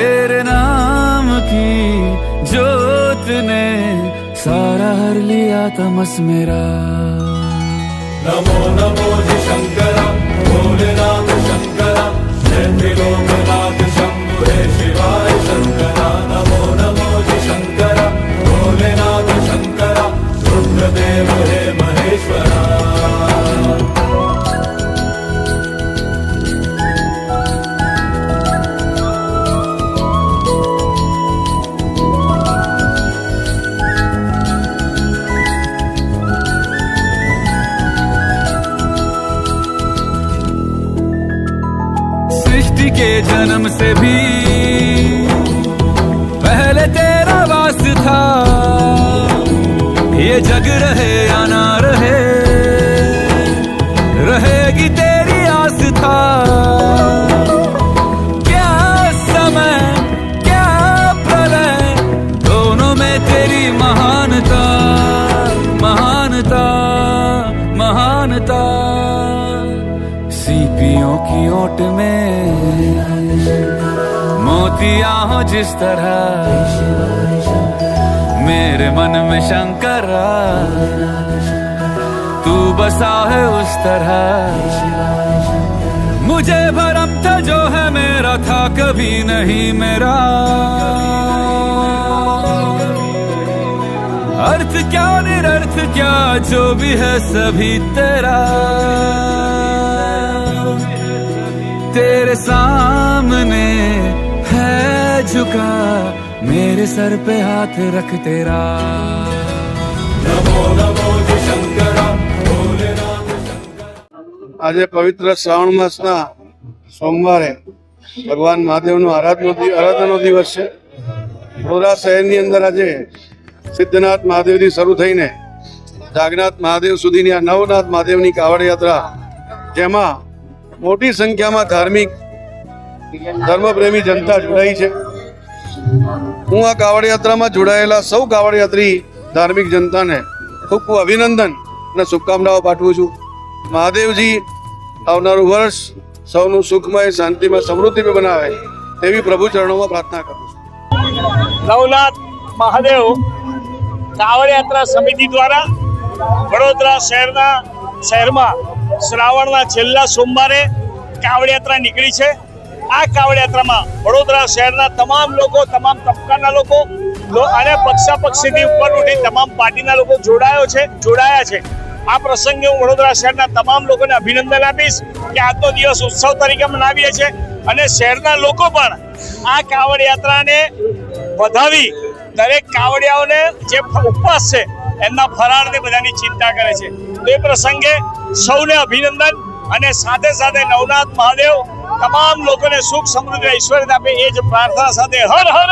तेरे नाम की जोत ने सारा हर लिया तमस मेरा नमो नमो जी शंकरा भोलेनाथ सृष्टि के जन्म से भी पहले तेरा वास था ये जग रहे या ना रहे रहेगी तेरी आस था क्या समय क्या प्रलय दोनों में तेरी महानता महानता महानता की ओट में। मोतिया हो जिस तरह। मेरे मन में शंकर। तू बसा है उस तरह। मुझे भरम था जो है मेरा था कभी नहीं मेरा। अर्थ क्या निरर्थ क्या जो भी है सभी तेरा। तेरे सामने है झुका मेरे सर पे हाथ रख तेरा नमो नमो जी शंकरा भोलेनाथ शंकरा આજે પવિત્ર શ્રાવણ માસના સોમવારે ભગવાન મહાદેવનો આરાધનો દિ- આરાધનાનો દિવસ છે વડોદરા શહેરની અંદર આજે સિદ્ધનાથ મહાદેવથી શરૂ થઈને જાગનાથ મહાદેવ સુધીની આ નવનાથ મહાદેવની કાવડ યાત્રા જેમાં મોટી સંખ્યામાં ધાર્મિક ધર્મપ્રેમી જનતા જોડાઈ છે. હું આ કાવડ યાત્રામાં જોડાયેલા સૌ કાવડ યાત્રી ધાર્મિક જનતાને ખૂબ ખૂબ અભિનંદન અને શુભકામનાઓ પાઠવું છું. મહાદેવજી આવનારું વર્ષ સૌનું સુખમય, શાંતિમય, સમૃદ્ધિમય બનાવે તેવી પ્રભુ ચરણોમાં પ્રાર્થના કરું છું. નવનાથ મહાદેવ કાવડ યાત્રા સમિતિ દ્વારા વડોદરા શહેરના શહેરમાં શ્રાવણના છેલ્લા સોમવારે કાવડયાત્રા નીકળી છે. આ કાવડયાત્રામાં વડોદરા શહેરના તમામ લોકો, તમામ તબક્કાના લોકો અને પક્ષા પક્ષાપક્ષીથી ઉપર ઉઠી તમામ પાર્ટીના લોકો જોડાયો છે, જોડાયા છે. આ પ્રસંગે હું વડોદરા શહેરના તમામ લોકોને અભિનંદન આપીશ કે આજનો દિવસ ઉત્સવ તરીકે મનાવીએ છીએ અને શહેરના લોકો પણ આ કાવડ યાત્રાને વધાવી દરેક કાવડિયાઓને જે ઉપવાસ છે એમના ફરાળની બધાની ચિંતા કરે છે. તો એ પ્રસંગે સૌને અભિનંદન અને સાથે સાથે નવનાથ મહાદેવ તમામ લોકોને સુખ સમૃદ્ધિ ઐશ્વર્ય આપે એ જ પ્રાર્થના સાથે હર હર!